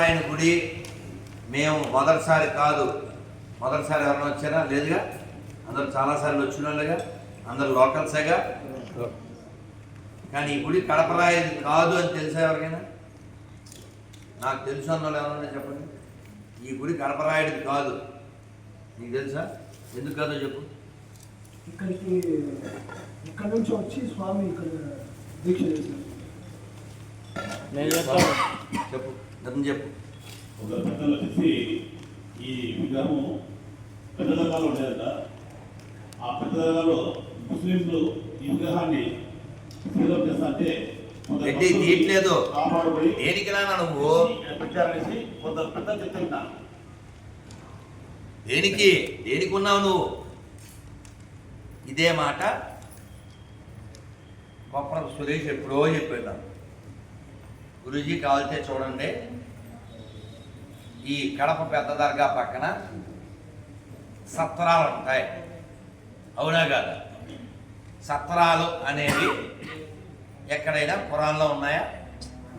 ఆయన గుడి మేము మొదటిసారి కాదు. మొదటిసారి ఎవరైనా వచ్చారా? లేదుగా? అందరు చాలాసార్లు వచ్చిన వాళ్ళుగా అందరు లోకల్సేగా? కానీ ఈ గుడి కడపరాయేది కాదు అని తెలుసా ఎవరికైనా? నాకు తెలుసు అన్న వాళ్ళు ఎవరన్నా చెప్పండి. ఈ గుడి కడపరాయుడిది కాదు. నీకు తెలుసా? ఎందుకు కాదో చెప్పు. ఇక్కడికి ఇక్కడ నుంచి వచ్చి స్వామి ఇక్కడ దీక్ష చేశారు. చెప్పు. నిజం చెప్పు. ఒక పెద్దలు వచ్చేసి ఈ విగ్రహం పెద్ద దర్గాలో ఉండేదట. ఆ పెద్ద దర్గాలో ముస్లింలు ఈ విగ్రహాన్ని సేదం చేస్తా అంటే రెడ్డి తీయట్లేదు కాపాడబడి దేనికి రానా నువ్వు? ఇక్కడ పెట్టారనేసి కొందరు పెద్ద దేనికి? దేనికి ఉన్నావు నువ్వు? ఇదే మాట కొప్పర సురేష్ ఎప్పుడో చెప్పాడు గురూజీ కావాలితే చూడండి. ఈ కడప పెద్ద దర్గా పక్కన సత్రాలు ఉంటాయి. అవునా కాదా? సత్రాలు అనేవి ఎక్కడైనా పురాణంలో ఉన్నాయా?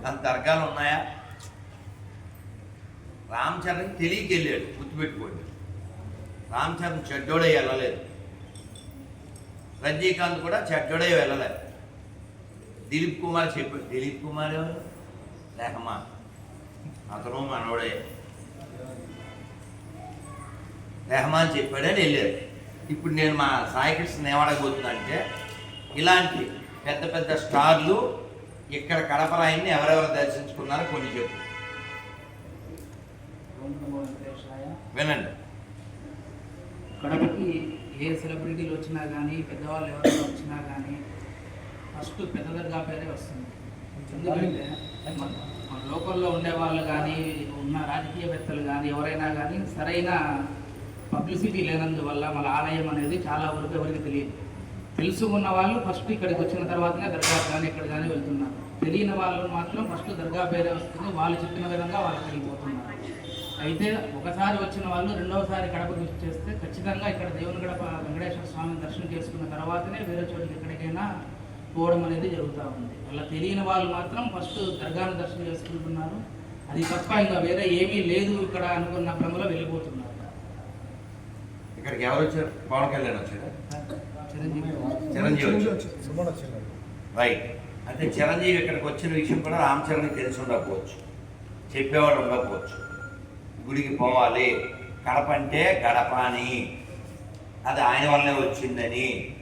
దాని దర్గాలు ఉన్నాయా? రామచరణ్ తెలియకెళ్ళాడు తెలియకి వెళ్ళాడు గుర్తుపెట్టుకోండి. రామ్ చరణ్ చెడ్డోడే వెళ్ళలేదు. రజనీకాంత్ కూడా చెడ్డోడే వెళ్ళలేదు. దిలీప్ కుమార్ చెప్పాడు దిలీప్ కుమార్ ఎవరు? లేకమ్మా అతను మనోడే. రెహమాన్ చెప్పాడని వెళ్ళారు ఇప్పుడు నేను మా సాయికృష్ణ ఏమడగబోతున్నా అంటే ఇలాంటి పెద్ద పెద్ద స్టార్లు ఇక్కడ కడపరాయిని ఎవరెవరు దర్శించుకున్నారో కొన్ని చెప్పు. వినండి. కడపకి ఏ సెలబ్రిటీలు వచ్చినా కానీ పెద్దవాళ్ళు ఎవరైనా వచ్చినా కానీ ఫస్ట్ పెద్ద దర్గా పేరే వస్తుంది. ఎందుకంటే మన మన లోకల్లో ఉండేవాళ్ళు కానీ ఉన్న రాజకీయవేత్తలు కానీ ఎవరైనా కానీ సరైన పబ్లిసిటీ లేనందువల్ల మన ఆలయం అనేది చాలా వరకు ఎవరికి తెలియదు. తెలుసుకున్న వాళ్ళు ఫస్ట్ ఇక్కడికి వచ్చిన తర్వాతనే దర్గా కానీ ఇక్కడ కానీ వెళ్తున్నారు. తెలియని వాళ్ళు మాత్రం ఫస్ట్ దర్గా పేరే వస్తుంది. వాళ్ళు చెప్పిన విధంగా వాళ్ళు వెళ్ళిపోతున్నారు అయితే ఒకసారి వచ్చిన వాళ్ళు రెండవసారి కడప చేస్తే ఖచ్చితంగా ఇక్కడ దేవుని గడప వెంకటేశ్వర స్వామిని దర్శనం చేసుకున్న తర్వాతనే వేరే చోటికి ఎక్కడికైనా పోవడం అనేది జరుగుతూ ఉంది. అలా తెలియని వాళ్ళు మాత్రం ఫస్ట్ దర్గాను దర్శనం చేసుకుంటున్నారు. అది తప్ప ఇంకా వేరే ఏమీ లేదు ఇక్కడ అనుకున్న క్రమంలో వెళ్ళిపోతున్నారు. ఇక్కడికి ఎవరు వచ్చారు? పవన్ కళ్యాణ్ వచ్చారు? చిరంజీవి వచ్చారు. రైట్ అంటే చిరంజీవి ఇక్కడికి వచ్చిన విషయం కూడా రామ్ చరణ్కి తెలిసి ఉండకపోవచ్చు. చెప్పేవాడు ఉండకపోవచ్చు. గుడికి పోవాలి. కడప అంటే గడప అని. అది ఆయన వల్లే వచ్చిందని.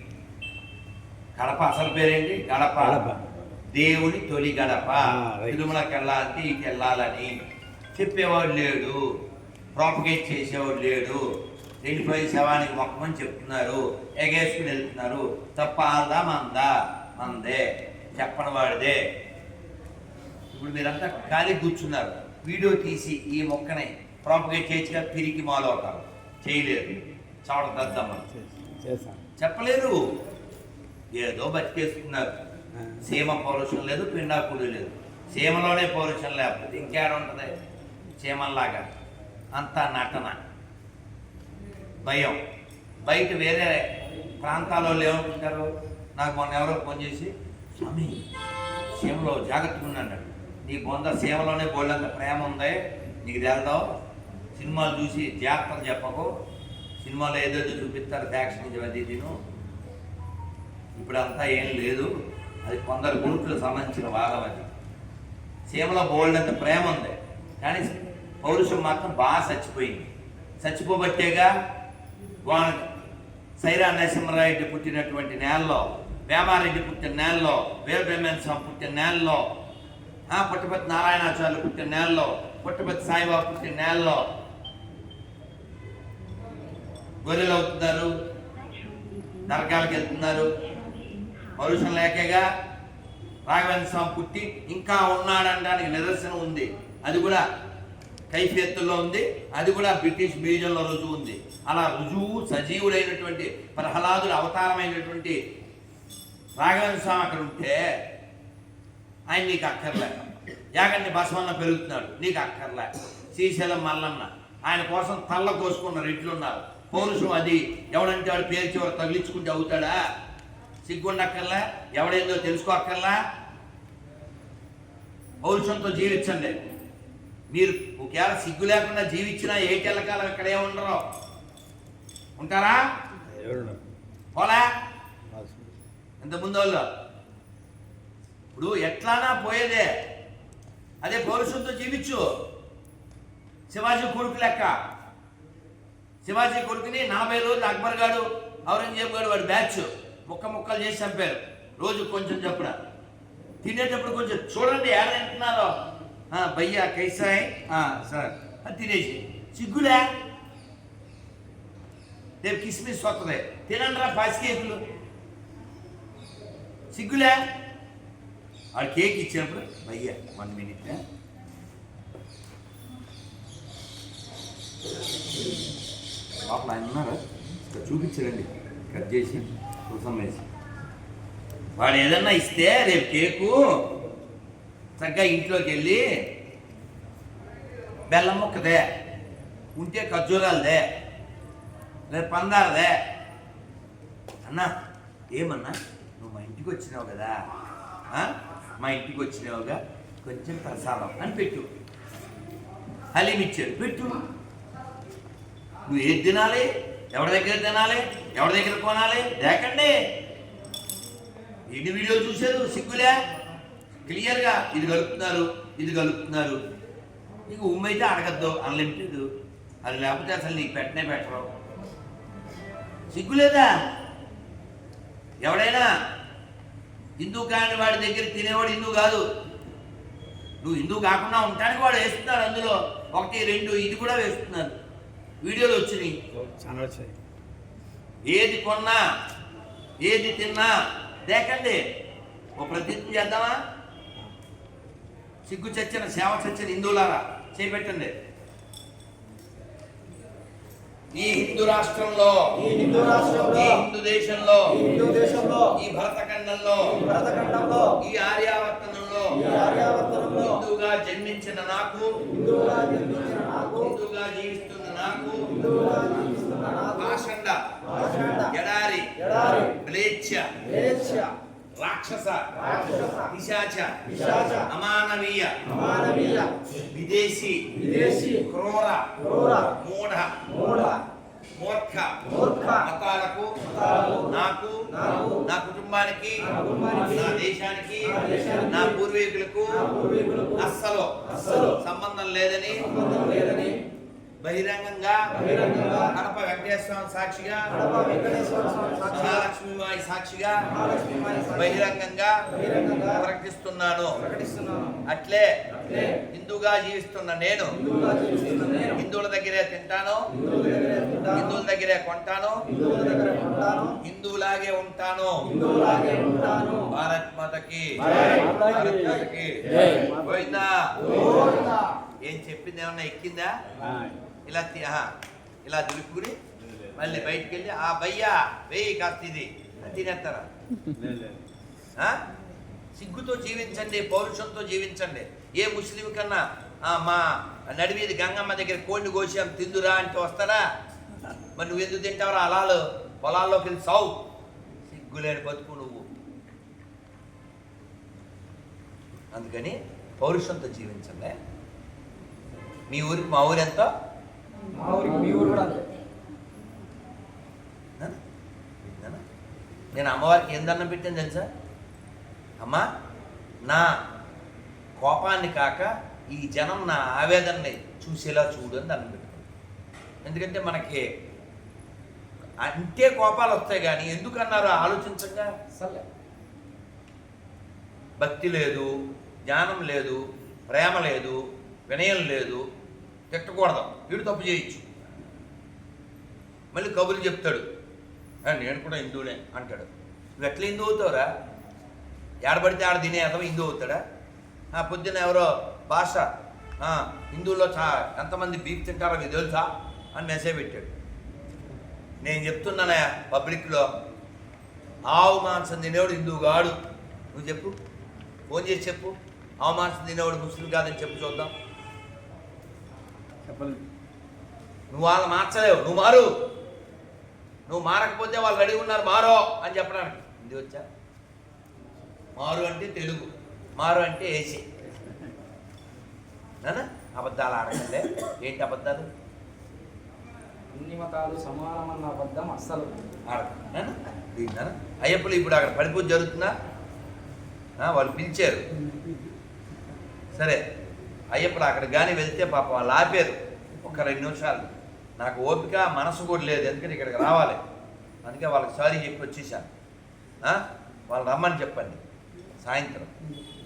కడప అసలు పేరేంటి? గడప. గడప. దేవుని తొలి గడప. తిరుమలకి వెళ్ళాలంటే ఇటు వెళ్ళాలని. చెప్పేవాడు లేడు. ప్రాపగేట్ చేసేవాడు లేడు. వెళ్ళిపోయి శవానికి మొక్కమని చెప్తున్నారు. ఎగేసుకుని వెళ్తున్నారు. తప్ప ఆల్దా మందా? మందే. చెప్పని వాడిదే. ఇప్పుడు మీరంతా ఖాళీ కూర్చున్నారు. వీడియో తీసి ఈ మొక్కని ప్రాపగేట్ చేయొచ్చుగా తిరిగి మాలో అవుతారు చేయలేరు చవడ దద్దమ్మ చేస్తాను చెప్పలేరు ఏదో బతికేస్తున్నారు. సీమ పౌరుషం లేదు పిండాకుడు లేదు. సీమలోనే పౌరుషం లేకపోతే ఇంకేడ ఉంటుంది? చీమల్లాగా అంతా నటన. భయం. బయట వేరే ప్రాంతాల్లో ఏమనుకుంటారు నాకు మొన్న ఎవరో ఫోన్ చేసి స్వామి సీమలో జాగ్రత్తగా ఉన్నాడు నీ బొంద సీమలోనే బోళ్ళంత ప్రేమ ఉంది. నీకు తెలదావు సినిమాలు చూసి జాగ్రత్తలు చెప్పకు. సినిమాలో ఏదేదో చూపిస్తారు ఫ్యాక్షన్ అది తిను ఇప్పుడు అంతా ఏం లేదు. అది కొందరు గ్రూపులకు సంబంధించిన వాదం అది. సీమలో బోల్డంత ప్రేమ ఉంది. కానీ పౌరుషం మాత్రం బాగా చచ్చిపోయింది. చచ్చిపోబట్టేగా వాన సైరా నరసింహరారెడ్డి పుట్టినటువంటి నేలలో వేమారెడ్డి పుట్టిన నేలలో వీరబ్రహ్మణ్య స్వామి పుట్టిన నేలలో పుట్టపతి నారాయణాచార్యులు పుట్టిన నేలలో పుట్టపతి సాయిబాబా పుట్టిన నేలలో గొర్రెలు అవుతున్నారు నరకాలకు వెళ్తున్నారు. పౌరుషం లేకగా రాఘవేంద్ర స్వామి పుట్టి ఇంకా ఉన్నాడనడానికి నిదర్శనం ఉంది. అది కూడా కైఫియత్తుల్లో ఉంది. అది కూడా బ్రిటిష్ మ్యూజియంలో రుజువు ఉంది. అలా రుజువు సజీవుడైనటువంటి ప్రహ్లాదుల అవతారమైనటువంటి రాఘవేంద్ర స్వామి అక్కడ ఉంటే ఆయన నీకు అక్కర్లే. యాగంటి బసవన్న పెరుగుతున్నాడు. నీకు అక్కర్లే. శ్రీశైలం మల్లన్న. ఆయన కోసం తల్ల కోసుకున్నారు ఇట్లున్నారు పౌరుషం అది. ఎవడంటే వాడు పేరు చివరి తగిలించుకుంటే అవుతాడా? సిగ్గుండక్కర్లా? ఎవడేందో తెలుసుకోక్కర్లా పౌరుషంతో జీవించండి. మీరు ఒకవేళ సిగ్గు లేకుండా జీవించినా ఏ తెల్లకాలం ఇక్కడే ఉండరు. ఉంటారా? పోలా? ఇంత ముందు వాళ్ళు? ఇప్పుడు ఎట్లానా పోయేదే. అదే పౌరుషంతో జీవించు. శివాజీ కొడుకు లెక్క. శివాజీ కొడుకుని నలభై రోజులు అక్బర్ గాడు ఔరంగజేబు గాడు వాడు బ్యాచ్ ముక్క ముక్కలు చేసి చంపారు. రోజు కొంచెం చెప్పడం తినేటప్పుడు కొంచెం చూడండి ఏడ తింటున్నారో భయ్యా కైసాయ్. సార్. అది తినేసి. సిగ్గులే? రేపు కిస్మిస్ వస్తుంది తినండిరా పాసి కేకులు సిగ్గులే? వాడు కేక్ ఇచ్చినప్పుడు భయ్యా వన్ మినిట్ లోపల ఆయన ఉన్నారా? చూపించారండి చూపించరండి. కట్ చేసి కోసం వేసి వాడు ఏదన్నా ఇస్తే రేపు కేకు చక్కగా ఇంట్లోకి వెళ్ళి బెల్లం ముక్కదే ఉంటే ఖర్జూరాలదే రేపు పందాలదే. అన్నా ఏమన్నా? నువ్వు మా ఇంటికి వచ్చినావు కదా? మా ఇంటికి వచ్చినావుగా? కొంచెం ప్రసాదం అని పెట్టు. హలీం ఇచ్చాడు. పెట్టు. నువ్వు ఏది తినాలి? ఎవరి దగ్గర తినాలి? ఎవరి దగ్గర కొనాలి? లేకండి ఎన్ని వీడియోలు చూశారు? సిగ్గులే? క్లియర్గా ఇది కలుపుతున్నారు ఇది కలుపుతున్నారు. నీకు ఉమ్మ అయితే అడగద్దు అన్లిమిటెడ్ అది లేకపోతే అసలు నీకు పెట్టనే పెట్టరు. సిగ్గులేదా ఎవడైనా హిందూ కాని వాడి దగ్గర తినేవాడు హిందూ కాదు. నువ్వు హిందూ కాకుండా ఉండటానికి వాడు వేస్తున్నాడు అందులో. ఒకటి రెండు ఇది కూడా వేస్తున్నారు. వీడియోలు వచ్చినాయి. ఏది కొన్నా ఏది తిన్నా దేకండి. ఓ ప్రతిజ్ఞ చేద్దామా? సిగ్గు చచ్చిన సేవ చచ్చిన హిందువులారా చేపెట్టండి. ఈ హిందూ రాష్ట్రంలో ఈ హిందూ రాష్ట్రంలో ఈ హిందూ దేశంలో ఈ హిందూ దేశంలో ఈ భరతఖండంలో ఈ భరతఖండంలో ఈ ఆర్యావర్తనంలో ఈ ఆర్యావర్తనంలో హిందూగా జన్మించిన నాకు హిందువుగా జన్మించిన నాకు హిందూగా జీవిస్తున్న నాకు హిందువుగా జీవిస్తున్న నాకు పాషండ ఆచరణ, ఎడారి ఎడారి మ్లేచ్ఛ రాక్షస. పిశాచ. అమానవీయ. అమానవీయ, విదేశీ. విదేశీ, క్రూర. క్రూర, మూఢ. మూఢ, మూర్ఖ. మూర్ఖ, మతాలకు. నాకు. నాకు, నా కుటుంబానికి. నా దేశానికి. నా దేశానికి, నా పూర్వీకులకు. నా పూర్వీకులకు. అస్సలు. అస్సలు. సంబంధం లేదని. సంబంధం లేదని. బహిరంగంగా కడప వెంకటేశ్వర సాక్షిగా మహాలక్ష్మీమాయి సాక్షిగా మహాలక్ష్మి మాయ సాక్షిగా బహిరంగంగా ప్రకటిస్తున్నాను. ప్రకటిస్తున్నాను. అట్లే అట్లే హిందూగా జీవిస్తున్న నేను హిందువుగా జీవిస్తున్న నేను హిందువుల దగ్గరే తింటాను. హిందువుల దగ్గరే కొంటాను. హిందువులాగే ఉంటాను. భారత్ మాతకి భారత్ మాతకి. జై. పోయిందా. ఏం చెప్పింది ఏమన్నా ఎక్కిందా? ఆ, ఇలా ఇలా దులుపుకుని మళ్ళీ బయటికి వెళ్ళి ఆ భయ్యా వెయ్యి కాస్త ఇది. తినేస్తారా? సిగ్గుతో జీవించండి పౌరుషంతో జీవించండి. ఏ ముస్లిం కన్నా మా నడివీది గంగమ్మ దగ్గర కోడిని కోసాం తిందురా అంటే వస్తారా మరి నువ్వు ఎందుకు తింటావురా అలాలు? పొలాల్లోకి వెళ్ళి సావు. సిగ్గులేని బతుకు నువ్వు. అందుకని పౌరుషంతో జీవించండి. మీ ఊరికి మా ఊరు ఎంతో? మా ఊరికి మీ ఊరు కూడా అంతే. నేను అమ్మవారికి ఏం దండం పెట్టాను తెలుసా? అమ్మా నా కోపాన్ని కాక ఈ జనం నా ఆవేదనని చూసేలా చూడు అని దండం పెట్టుకున్నాను. ఎందుకంటే మనకి అంటే కోపాలు వస్తాయి కానీ ఎందుకు అన్నారో ఆలోచించగా. సర్లే. భక్తి లేదు జ్ఞానం లేదు ప్రేమ లేదు వినయం లేదు తిట్టకూడదు. వీడు తప్పు చేయొచ్చు. మళ్ళీ కబుర్లు చెప్తాడు. నేను కూడా హిందువులే అంటాడు. నువ్వు ఎట్లా హిందూ అవుతావురా? ఏడబడితే ఆడ తినే అథవా హిందూ అవుతాడా? ఆ పొద్దున్న ఎవరో భాష హిందువుల్లో చా ఎంతమంది బీఫ్ తింటారో మీకు తెలుసా? అని మెసేజ్ పెట్టాడు. నేను చెప్తున్నానే పబ్లిక్లో ఆవు మాంసం తినేవాడు హిందువు కాడు. నువ్వు చెప్పు. ఫోన్ చేసి చెప్పు. ఆవు మాంసం తినేవాడు ముస్లిం కాదని చెప్పు చూద్దాం. చెప్పలేదు. నువ్వు వాళ్ళు మార్చలేవు నువ్వు మారు. నువ్వు మారకపోతే వాళ్ళు రెడీ ఉన్నారు మారో అని చెప్పడానికి. ఇది వచ్చా? మారు అంటే తెలుగు మారు అంటే ఏసీ. నానా? అబద్ధాలు ఆడకండి. ఏంటి అబద్ధాలు? అన్ని మతాలు సమానమన్న అబద్ధం అస్సలు. ఆడకండి అయ్యప్పలు ఇప్పుడు అక్కడ పడిపోయి జరుగుతుందా? ఆ, వాళ్ళు పిలిచారు. సరే. అయ్యప్పలు అక్కడ కానీ వెళ్తే పాపం వాళ్ళు ఆపారు. ఒక రెండు నిమిషాలు. నాకు ఓపిక మనసు కూడా లేదు. ఎందుకంటే ఇక్కడికి రావాలి? అందుకే వాళ్ళకి సారీ చెప్పి వచ్చేసాను? వాళ్ళు రమ్మని చెప్పండి. సాయంత్రం.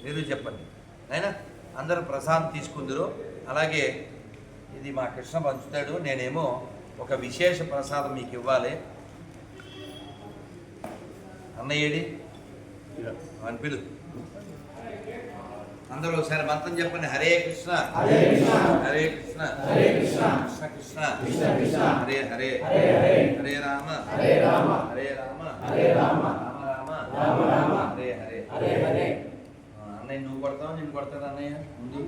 మీరు చెప్పండి. అయినా? అందరూ ప్రసాదం తీసుకుందరు. అలాగే ఇది మా కృష్ణ పంచుతాడు. నేనేమో ఒక విశేష ప్రసాదం మీకు ఇవ్వాలి. అన్నయ్యేడి? అని పిలు అందరూ ఒకసారి మంత్రం చెప్పండి. హరే కృష్ణ. హరే కృష్ణ. హరే కృష్ణ. హరే కృష్ణ. కృష్ణ కృష్ణ. కృష్ణ కృష్ణ. హరే హరే. హరే హరే. హరే రామ. హరే రామ. హరే రామ. హరే రామ. రామ రామ. రామ రామ. హరే హరే. హరే హరే. అన్నయ్య నువ్వు కొడతావు? నేను కొడతాను అన్నయ్య. ముందు.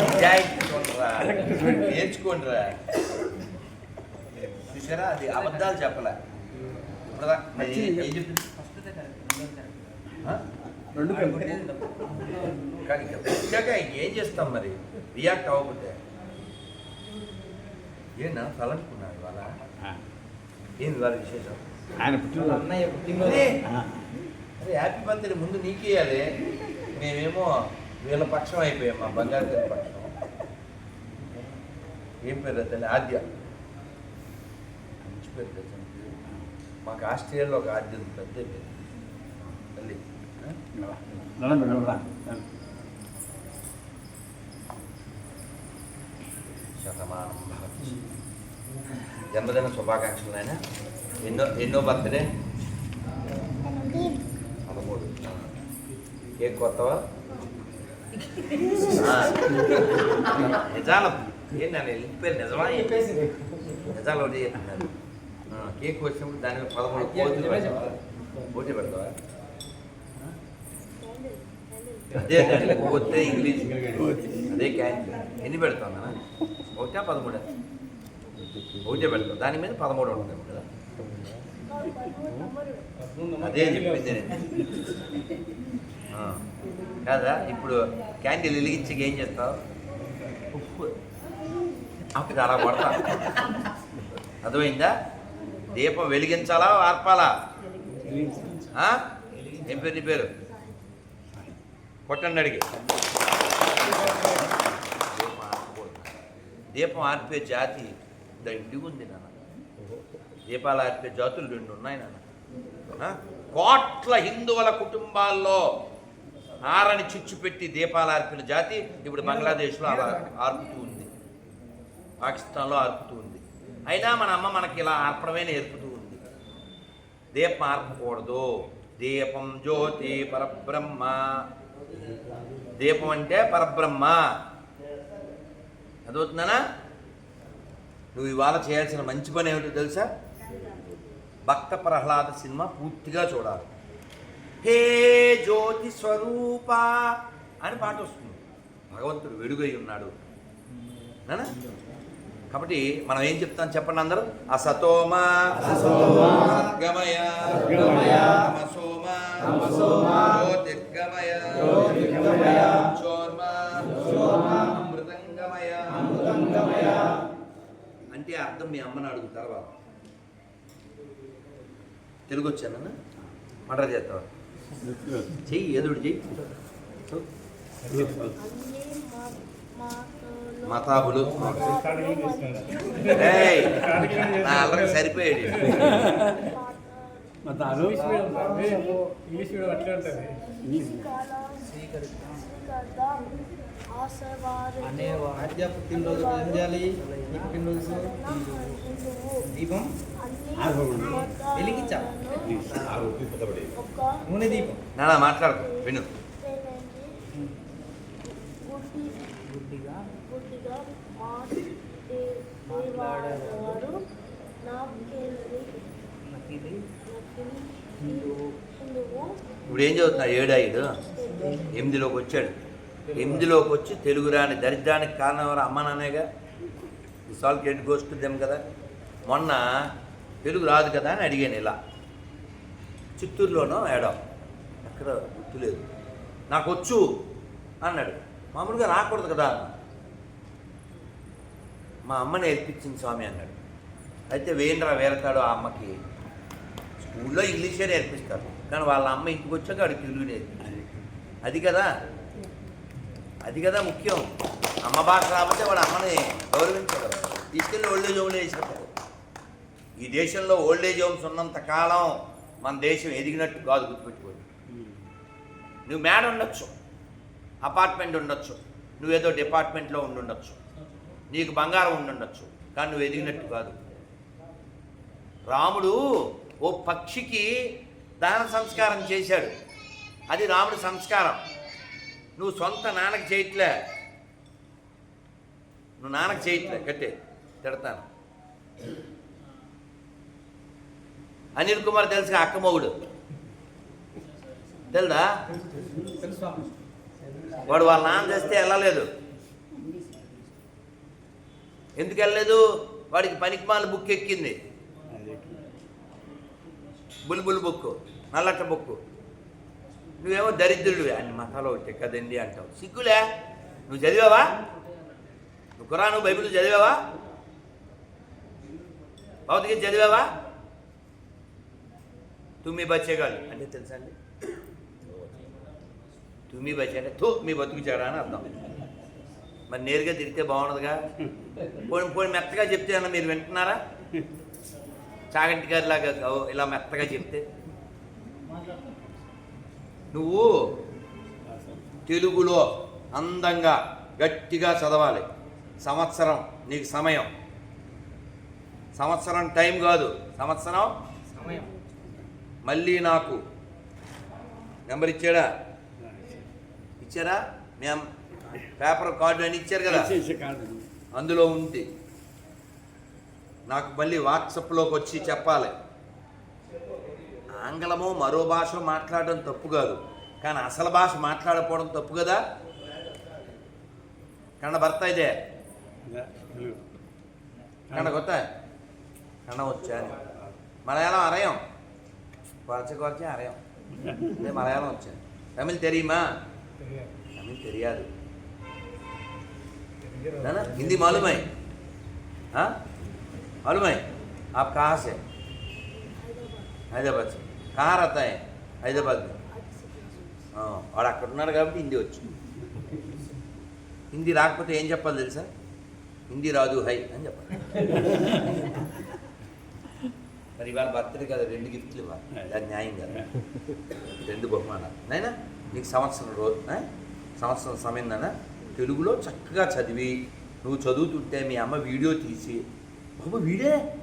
నిజాయితీగా నేర్చుకోండిరా. చూసారా? అది అబద్ధాలు చెప్పలే. ఇప్పుడు ఏం చెప్తుంది ఫస్ట్ ఆ? రెండు కలిపి. కానీ ఇక వచ్చాక ఏం చేస్తాం మరి? రియాక్ట్ అవ్వకపోతే. ఏనా తలంటున్నాడు వాళ్ళ? ఏంది వాళ్ళ విశేషం? ఆయన అన్నయ్య పుట్టినరోజు. అరే అరే హ్యాపీ బర్త్డే ముందు నీకేయాలి మేమేమో వీళ్ళ పక్షం అయిపోయాం మా బంగారు తల్లి పక్షం. ఏం పేరు తల్లి? ఆద్య. మంచి పేరు? మాకు ఆస్ట్రేలియాలో ఒక ఆద్య పెద్ద పేరు. తల్లి? శతమానం భవతి జన్మదిన శుభాకాంక్షలు ఆయన ఎన్నో ఎన్నో బర్త్డే? పదమూడు. కేక్ కొత్తవా. నిజాలు ఏంటి నేను వెళ్ళిపోయారు నిజమా? నిజాలు ఒకటి కేక్ వచ్చినప్పుడు దాని మీద పదమూడు పోటీ పెడతావా? అదే దాంట్లో ఇంగ్లీష్ అదే క్యాన్సిల్ ఎన్ని పెడతాం కదా ఒకటా పదమూడా. ఒకటే పెడతాం దాని మీద పదమూడు ఉంటుంది కదా. అదే చెప్పింది కాదా? ఇప్పుడు క్యాండిల్ వెలిగించి ఏం చేస్తావు? ఉప్పు. అప్పుడు అలా కొడతా. అర్థమైందా? దీపం వెలిగించాలా ఆర్పాలా? ఏం పేరు నీ పేరు? కొట్టండి అడిగి. దీపం ఆర్పకూడదు. దీపం ఆర్పే జాతి దండి ఉంది నాన్న. దీపాలు ఆర్పే జాతులు రెండు ఉన్నాయి నాన్న. కోట్ల హిందువుల కుటుంబాల్లో ఆరని చిచ్చు పెట్టి దీపాలు ఆర్పిన జాతి ఇప్పుడు బంగ్లాదేశ్లో అలా ఆర్పుతూ ఉంది. పాకిస్తాన్లో ఆర్పుతూ ఉంది. అయినా మన అమ్మ మనకి ఇలా ఆర్పడమే నేర్పుతూ ఉంది. దీపం ఆర్పకూడదు. దీపం జ్యోతి పరబ్రహ్మ. దీపం అంటే పరబ్రహ్మ. చదువుతున్నానా నువ్వు ఇవాళ చేయాల్సిన మంచి పని ఏమిటో తెలుసా? భక్త ప్రహ్లాద సినిమా పూర్తిగా చూడాలి. హే జ్యోతి స్వరూప అని పాట వస్తుంది. భగవంతుడు వెలుగై ఉన్నాడు. నానా? కాబట్టి మనం ఏం చెప్తాం చెప్పండి అందరూ? అసతోమ అమృతంగమయ. అంటే అర్థం మీ అమ్మని అడుగుతారు వాళ్ళు తెలుగు. వచ్చానన్న మటర్ చేస్తావా చెయ్యి ఏదో ఒకటి చెయ్యి మతాబులు. నా అల్లరికి సరిపోయాడు మా తాను అనేవాడు ఆద్య పుట్టినరోజు ఏం చేయాలి నీ పుట్టినరోజు దీపం. వెలిగించాలి. నూనె దీపం. నానా మాట్లాడుకో. విను. ఇప్పుడు ఏం చదువుతున్నా ఏడాయుడు ఎనిమిదిలోకి వచ్చాడు. ఎనిమిదిలోకి వచ్చి తెలుగు రాని దరిద్రానికి కారణం ఎవరు? అమ్మ సాల్ ఈ సాల్వ్ ఎడ్ కదా? మొన్న తెలుగు రాదు కదా అని అడిగాను ఇలా. చిత్తూరులోనో ఏడో? ఎక్కడ గుర్తులేదు. నాకు వచ్చు అన్నాడు. మామూలుగా రాకూడదు కదా అన్న మా అమ్మ నేర్పించింది స్వామి అన్నాడు. అయితే వేయండిరా వేరతాడు ఆ అమ్మకి. స్కూల్లో ఇంగ్లీషే నేర్పిస్తారు. కానీ వాళ్ళ అమ్మ ఇంటికి వచ్చాక వాడికి తెలుగు నేర్పించింది అది. కదా. అది కదా ముఖ్యం. అమ్మ భాష రాకపోతే వాడు అమ్మని గౌరవించడు తీసుకెళ్ళి ఓల్డ్ ఏజ్ హోమ్లో వేసినప్పుడు ఈ దేశంలో ఓల్డ్ ఏజ్ హోమ్స్ ఉన్నంత కాలం మన దేశం ఎదిగినట్టు కాదు గుర్తుపెట్టుకోండి. నువ్వు మేడ ఉండొచ్చు. అపార్ట్మెంట్ ఉండొచ్చు. నువ్వేదో డిపార్ట్మెంట్లో ఉండుండొచ్చు నీకు బంగారం ఉండుండొచ్చు కానీ నువ్వు ఎదిగినట్టు కాదు. రాముడు ఓ పక్షికి దాన సంస్కారం చేశాడు. అది రాముడి సంస్కారం. నువ్వు సొంత నాన్నకి చేయట్లే. నువ్వు నాన్నకి చేయట్లే కట్టే తిడతాను. అనిల్ కుమార్ తెలుసుగా అక్కమౌడు తెలుదా? వాడు వాళ్ళ నాన్న చేస్తే వెళ్ళలేదు. ఎందుకు వెళ్ళలేదు? వాడికి పనికిమాల బుక్ ఎక్కింది. బుల్బుల్ బుక్కు నల్లట్ట బుక్కు. నువ్వేమో దరిద్రుడివి. అన్ని మతాలో వచ్చే కదండి అంటావు. సిగ్గులే? నువ్వు చదివావా? నువ్వు కురాను బైబిల్ చదివావా? భౌతిక చదివావా? తుమ్మి బచ్చేగాళ్ళు అంటే తెలుసా అండి? తుమ్మి బచ్చి అంటే తూ మీ బతుకు అని అర్థం. మరి నేరుగా తిరిగితే బాగుండదుగా? పోయి పోయి మెత్తగా చెప్తే అన్న మీరు వింటున్నారా? చాగంటి గారిలాగా ఓ ఇలా మెత్తగా చెప్తే? నువ్వు తెలుగులో అందంగా గట్టిగా చదవాలి. సంవత్సరం నీకు సమయం. సంవత్సరం టైం కాదు. సంవత్సరం సమయం. మళ్ళీ నాకు. నెంబర్ ఇచ్చాడా? ఇచ్చారా? మేము పేపర్ కార్డు అని ఇచ్చారు కాదు. అందులో ఉంది. నాకు మళ్ళీ వాట్సప్లోకి వచ్చి చెప్పాలి. ఆంగ్లమో మరో భాష మాట్లాడడం తప్పు కాదు. కానీ అసలు భాష మాట్లాడకపోవడం తప్పు కదా? కన్నడ భర్త ఇదే. కన్నడ కొత్త? కన్నడ వచ్చాను మలయాళం అరయం. కొరచ కొరచ అరయం. అదే మలయాళం వచ్చాను తమిళ్ తెలియమా తమిళ్ తెలియదు. హిందీ మాలుమై मालूम है हाँ मालूम है आप कहाँ से हैदराबाद से कहाँ रहता है हैदराबाद में ఆ, వాడు అక్కడ ఉన్నాడు కాబట్టి హిందీ వచ్చు హిందీ రాకపోతే ఏం చెప్పాలి తెలుసా హిందీ రాదు హై అని చెప్పాలి మరి ఇవాళ బర్త్డే కదా రెండు గిఫ్ట్లు ఇవ్వాలి అది న్యాయం కదా రెండు బహుమానాలు నైనా నీకు సంవత్సరం రోజు ఆ? సంవత్సరం సమయం నాన్న తెలుగులో చక్కగా చదివి నువ్వు చదువుతుంటే మీ అమ్మ వీడియో తీసి బాబు వీడే?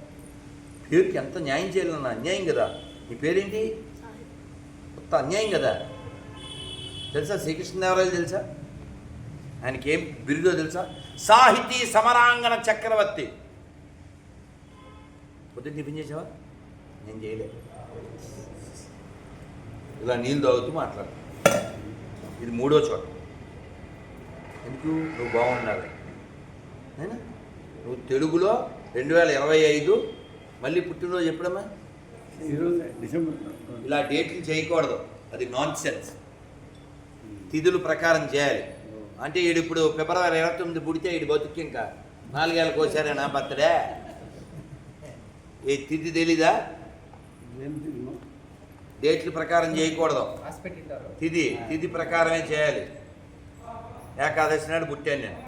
పేరుకి ఎంత న్యాయం చేయాలన్న అన్యాయం కదా. నీ పేరేంటి? కొత్త అన్యాయం కదా. తెలుసా శ్రీకృష్ణదేవరాయలు తెలుసా? ఆయనకి ఏం బిరుదో తెలుసా? సాహితీ సమరాంగణ చక్రవర్తి. పొద్దున్న టిఫిన్ చేసావా? నేను చేయలేదు ఇలా నీళ్ళు తాగుతూ మాట్లాడు. ఇది మూడో చోట. ఎందుకు? నువ్వు బాగుండాలి నువ్వు తెలుగులో రెండు వేల ఇరవై ఐదు మళ్ళీ పుట్టినరోజు ఎప్పుడమ్మా? ఈరోజు డిసెంబర్. ఇలా డేట్లు చేయకూడదు. అది నాన్ సెన్స్ తిథుల ప్రకారం చేయాలి. అంటే ఈడు ఇప్పుడు ఫిబ్రవరి ఇరవై తొమ్మిది పుడితే ఈడు బతుకు ఇంకా నాలుగేళ్ళకి వచ్చారే నా బర్త్డే. ఈ తిథి తెలీదా? డేట్ల ప్రకారం చేయకూడదు. తిథి తిథి ప్రకారమే చేయాలి. ఏకాదశి నాడు పుట్టాను నేను.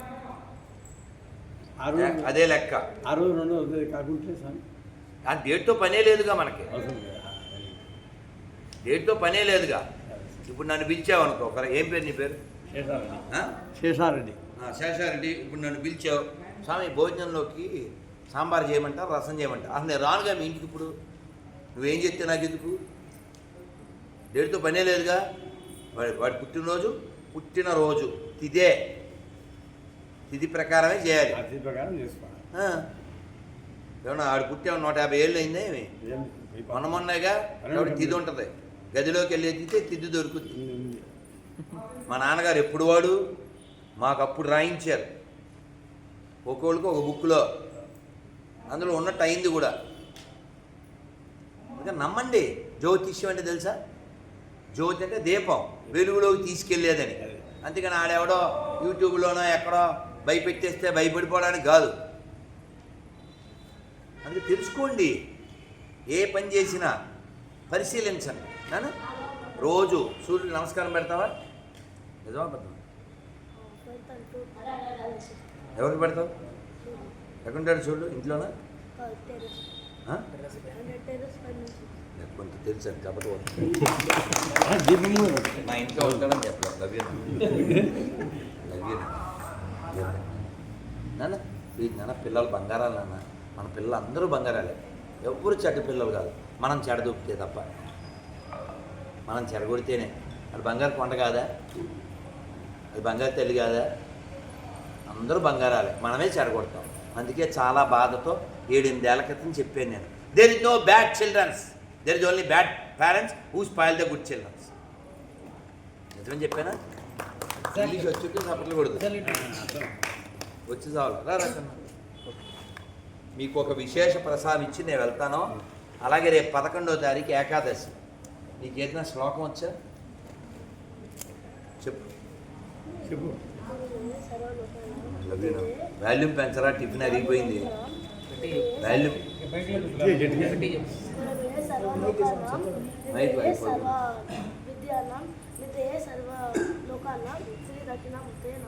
అదే లెక్క. రోజు రెండో రోజు కాకుంటే ఆ డేట్తో పనే లేదుగా మనకి. డేట్తో పనే లేదుగా. ఇప్పుడు నన్ను పిలిచావు అనుకో ఏం పేరు నీ పేరు? శేషారెడ్డి? శేషారెడ్డి. ఇప్పుడు నన్ను పిలిచావు. స్వామి భోజనంలోకి సాంబార్ చేయమంటా రసం చేయమంటా అసలు నేను రానుగా మీ ఇంటికి ఇప్పుడు. నువ్వేం చెప్తే నాకు ఎందుకు డేట్తో పనే లేదుగా. వాడి వాడి పుట్టినరోజు పుట్టినరోజు తిదే. తిథి ప్రకారమే చేయాలి. అతి ప్రకారం చేసుకోవాలి. ఆ. ఏమన్నా ఆడు పుట్టాము నూట యాభై ఏళ్ళు అయిందా ఏమి? ఏం మొన్న మొన్నగా కాబట్టి తిథి ఉంటుంది. గదిలోకి వెళ్ళి ఎత్తితే తిథి దొరుకుతుంది ఉంది, ఉంది. మా నాన్నగారు ఎప్పుడు వాడు? మాకు అప్పుడు రాయించారు. ఒక్కొక్కరికి ఒక బుక్లో. అందులో ఉన్నట్టు అయింది కూడా. ఇంకా నమ్మండి. జ్యోతిష్యం అంటే తెలుసా? జ్యోతి అంటే దీపం. వెలుగులోకి తీసుకెళ్ళేదని. అందుకని ఆడెవడో యూట్యూబ్లోనో ఎక్కడో భయపెట్టేస్తే భయపడిపోవడానికి కాదు. అందుకే తెలుసుకోండి ఏ పని చేసినా పరిశీలించండి. నాన్న రోజు సూర్యుడు నమస్కారం పెడతావా? నిజమా పెడతావా ఎవరికి పెడతావు? ఎక్కడుంటాడు చూడు ఇంట్లోనా? కొంత తెలుసు అది కాబట్టి మా ఇంట్లో ఉంటాడని చెప్పలేదు లవ్యను లవ్యను నాన్న ఈ నాన్న పిల్లలు బంగారాలు నాన్న. మన పిల్లలు అందరూ బంగారాలే. ఎవరు చెడ్డ పిల్లలు కాదు. మనం చెడదొప్పితే తప్ప. మనం చెడగొడితేనే అది బంగారు కొండ కాదా? అది బంగారు తల్లి కాదా? అందరూ బంగారాలే. మనమే చెడగొడతాం అందుకే చాలా బాధతో ఏడెనిమిదేళ్ళ క్రితం చెప్పాను నేను. There is no bad childrens there is only bad parents who spoil the good childrens నిజమని చెప్పానా? ఇంగ్లీష్ వచ్చి సపట్లు కొడుతుంది వచ్చి చాలు. రా. మీకు ఒక విశేష ప్రసాదం ఇచ్చి నేను వెళ్తాను. అలాగే రేపు పదకొండవ తారీఖు ఏకాదశి. నీకు ఏదైనా శ్లోకం వచ్చా? చెప్పు. చెప్పు. వాల్యూమ్ పెంచరా? టిఫిన్ అరిగిపోయింది. వాల్యూమ్. మైక్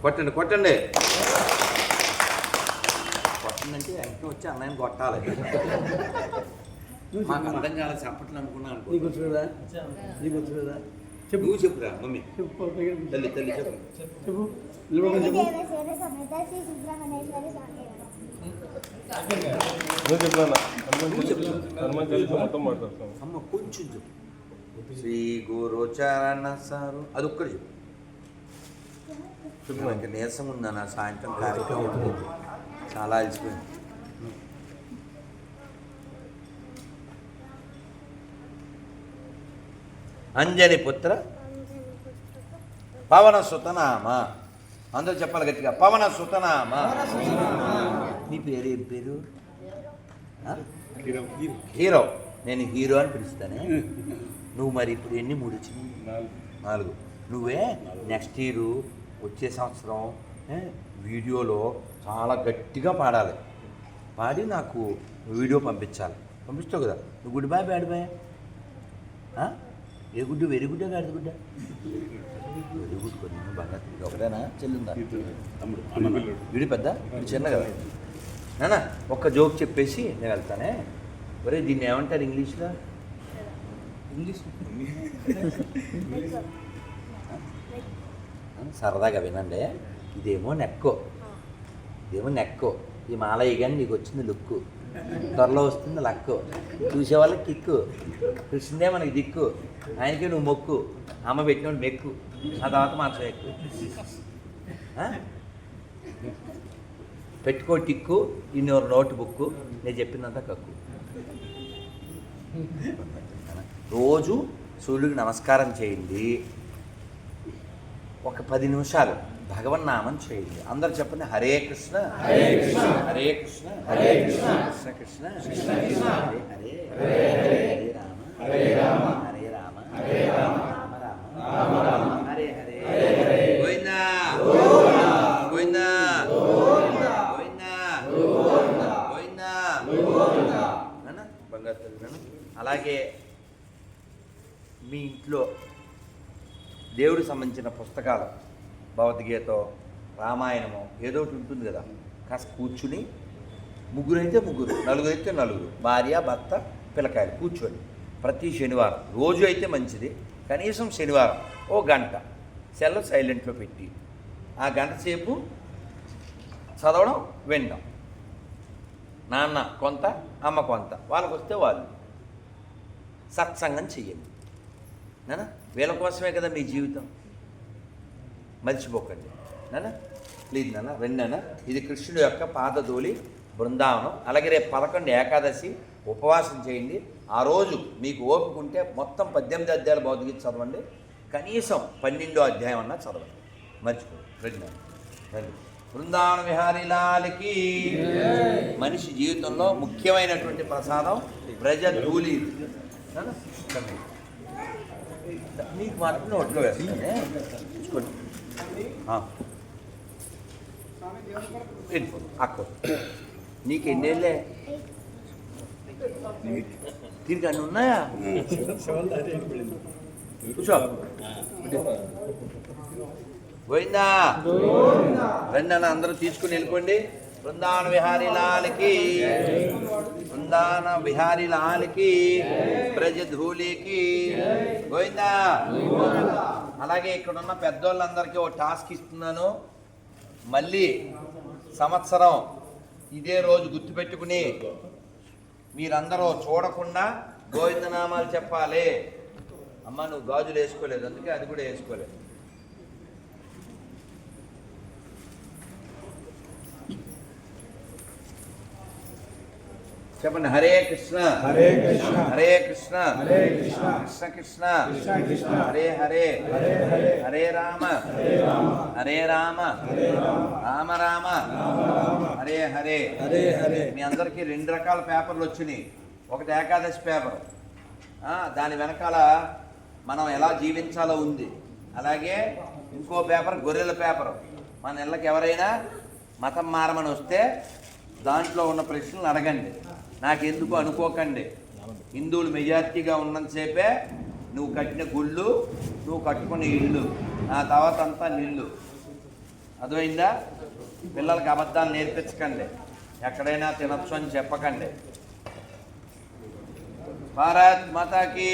కొట్టండి కొట్టండి. కొట్టండి అంటే వెంటనే వచ్చి అన్నయ్యని కొట్టాలి. మాకు అర్థం కాలేదు చెప్పట్లు అనుకున్నాను అనుకో. నీకు వచ్చు కదా నీకు వచ్చు కదా చెప్పు. నువ్వు చెప్పురా మమ్మీ. చెప్పు తల్లి తల్లి చెప్పు. చెప్పు. నిలబడమని చెప్పు. నువ్వు చెప్పినా నువ్వు చెప్పు. హనుమాన్ చాలీసా మొత్తం మాట్లాడతాం. అమ్మ కొంచెం చెప్పు. శ్రీ గురు చరణ సారు. అది ఒక్కటి చెప్పు. ఇంకా నీరసం ఉందా? నా సాయంత్రం కార్యక్రమం. చాలా అలసిపోయింది. అంజని పుత్ర పవన సుతనామ. అందరూ చెప్పాలి గట్టిగా. పవన సుతనామ. నీ పేరు ఏం పేరు? హీరో. నేను హీరో అని పిలుస్తానే. నువ్వు మరి ఇప్పుడు ఎన్ని మూడు వచ్చినాయి నాలుగు. నాలుగు. నువ్వే నెక్స్ట్ ఇయర్ వచ్చే సంవత్సరం వీడియోలో చాలా గట్టిగా పాడాలి. పాడి నాకు వీడియో పంపించాలి. పంపిస్తావు కదా? నువ్వు గుడ్ బాయ్ బ్యాడ్ బాయ్? ఏ గుడ్డు? వెరీ గుడ్డా గాడి గుడ్డ? వెరీ గుడ్ కొన్ని బాగా ఒకటేనా? చెల్లిందా? వీడి పెద్ద? చిన్న కదా? నాన్న ఒక్క జోక్ చెప్పేసి నేను వెళ్తానే. ఒరే దీన్ని ఏమంటారు ఇంగ్లీష్లో? ఇంగ్లీష్. సరదాగా వినండి. ఇదేమో నెక్కో. ఇదేమో నెక్కో. ఈ మాలయ్య కానీ నీకు వచ్చింది లుక్కు. త్వరలో వస్తుంది లక్కు. చూసే వాళ్ళకి కిక్కు. కృష్ణుడే మనకి దిక్కు. ఆయనకి నువ్వు మొక్కు. అమ్మ పెట్టినోడు మెక్కు. ఆ తర్వాత మాత్రం ఎక్కు పెట్టుకో టిక్కు ఇన్నోరు నోట్ బుక్కు నేను చెప్పినంత కక్కు. రోజు సూర్యుడికి నమస్కారం చేయండి. ఒక పది నిమిషాలు. భగవన్నామం చేయండి. అందరు చెప్పండి హరే కృష్ణ హరే కృష్ణ హరే కృష్ణ హరే కృష్ణ కృష్ణ కృష్ణ కృష్ణ హరే హరే హరే రామ హరే రామ హరే రామ హరే రామ రామ రామ రామ హరే హరే గోవిందా గోవిందా గోవిందా గోవిందా. అలాగే మీ ఇంట్లో దేవుడికి సంబంధించిన పుస్తకాలు భగవద్గీత రామాయణము ఏదో ఒకటి ఉంటుంది కదా. కాస్త కూర్చుని ముగ్గురు అయితే ముగ్గురు నలుగురు అయితే నలుగురు భార్య భర్త పిల్లకాయలు కూర్చోండి ప్రతి శనివారం రోజు అయితే మంచిది కనీసం శనివారం ఓ గంట సెల్ సైలెంట్లో పెట్టి. ఆ గంట సేపు చదవడం వినడం. నాన్న కొంత అమ్మ కొంత వాళ్ళకి వస్తే వాళ్ళు. సత్సంగం చెయ్యండి. నాన్న వీళ్ళ కోసమే కదా మీ జీవితం. మర్చిపోకండి. నానా? ప్లీజ్ నాన్న రండి నాన్న ఇది కృష్ణుడి యొక్క పాదధూళి బృందావనం. అలాగే రేపు పదకొండు ఏకాదశి ఉపవాసం చేయండి. ఆ రోజు మీకు ఓపుకుంటే మొత్తం పద్దెనిమిది అధ్యాయాలు భౌతిక చదవండి. కనీసం పన్నెండో అధ్యాయం అన్నా చదవండి. మర్చిపోండి రండి నాన్న రండి. బృందావన విహారీలాలకి మనిషి జీవితంలో ముఖ్యమైనటువంటి ప్రసాదం ప్రజ ధూళి నీకు మాత్రం నోట్లో వేస్తానే? చూసుకోండి అక్క. నీకు ఎన్నేళ్ళే? దీనికి అన్నీ ఉన్నాయా? కూర్చో. పోయిందా రండి అందరూ తీసుకుని వెళ్ళిపోండి. బృందావన విహారీ బృందాన బిహారీ లాల్కి లాలకి బ్రజధూలికి పోయిందా అలాగే ఇక్కడ ఉన్న పెద్దోళ్ళందరికీ ఓ టాస్క్ ఇస్తున్నాను. మళ్ళీ సంవత్సరం ఇదే రోజు గుర్తుపెట్టుకుని మీరందరూ చూడకుండా గోవిందనామాలు చెప్పాలి. అమ్మ నువ్వు గాజులు వేసుకోలేదు అందుకే అది కూడా వేసుకోలేదు. చెప్పండి హరే కృష్ణ. హరే కృష్ణ. హరే కృష్ణ. హరే కృష్ణ. కృష్ణ కృష్ణ. కృష్ణ కృష్ణ. హరే హరే. హరే హరే. హరే రామ. హరే రామ. హరే రామ. హరే రామ. హరే హరే. హరే హరే. మీ అందరికీ రెండు రకాల పేపర్లు వచ్చినాయి. ఒకటి ఏకాదశి పేపర్. ఆ, దాని వెనకాల మనం ఎలా జీవించాలో ఉంది. అలాగే ఇంకో పేపర్ గొర్రెల పేపర్. మన ఇళ్ళకి ఎవరైనా మతం మారమని వస్తే దాంట్లో ఉన్న ప్రశ్నలు అడగండి. నాకెందుకు అనుకోకండి. హిందువులు మెజార్టీగా ఉన్నంతసేపే నువ్వు కట్టిన గుళ్ళు నువ్వు కట్టుకునే ఇల్లు ఆ తర్వాత అంతా నీళ్ళు అర్థమైందా? పిల్లలకి అబద్ధాలు నేర్పించకండి. ఎక్కడైనా తినచ్చు అని చెప్పకండి. భారత్ మాతాకి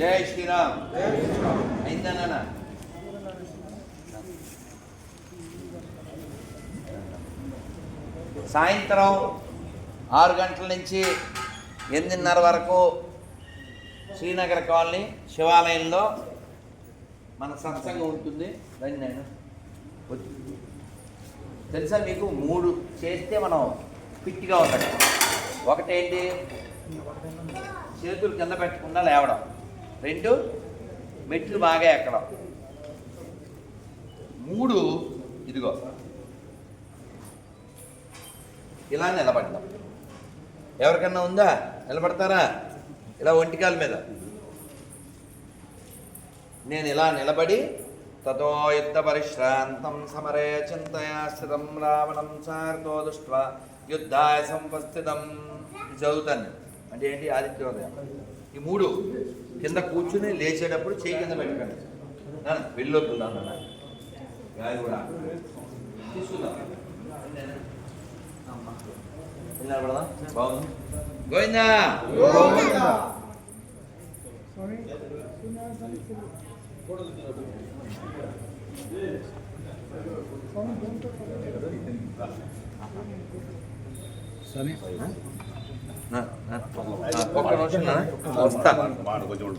జై శ్రీరామ్. అయిందా నాన్న సాయంత్రం ఆరు గంటల నుంచి ఎనిమిదిన్నర వరకు శ్రీనగర్ కాలనీ శివాలయంలో మన సత్సంగం ఉంటుంది. రండి నేను. తెలుసా మీకు? మూడు చేస్తే మనం ఫిట్గా ఉండడం ఒకటేంటి? చేతులు కింద పెట్టకుండా లేవడం. రెండు మెట్లు బాగా ఎక్కడం. మూడు ఇదిగో. ఇలా నిలబడ్డాం. ఎవరికన్నా ఉందా? నిలబడతారా? ఇలా ఒంటికాల మీద. నేను ఇలా నిలబడి తతో యుద్ధ పరిశ్రాంతం సమరే చింతయాశ్రితం రావణం సార్తో దృష్ట్వా యుద్ధాయ సంపస్థితం. చదువుతాను. అంటే ఏంటి? ఆదిత్యోదయం. ఈ మూడు కింద కూర్చుని లేచేటప్పుడు చేయి కింద పెట్టుకోండి. వెళ్ళొద్దు నాన్న. గాలి కూడా. తీసుకుందాం. గోవింద స్వామి ఒక్క నిమిషం వస్తా కొంచెం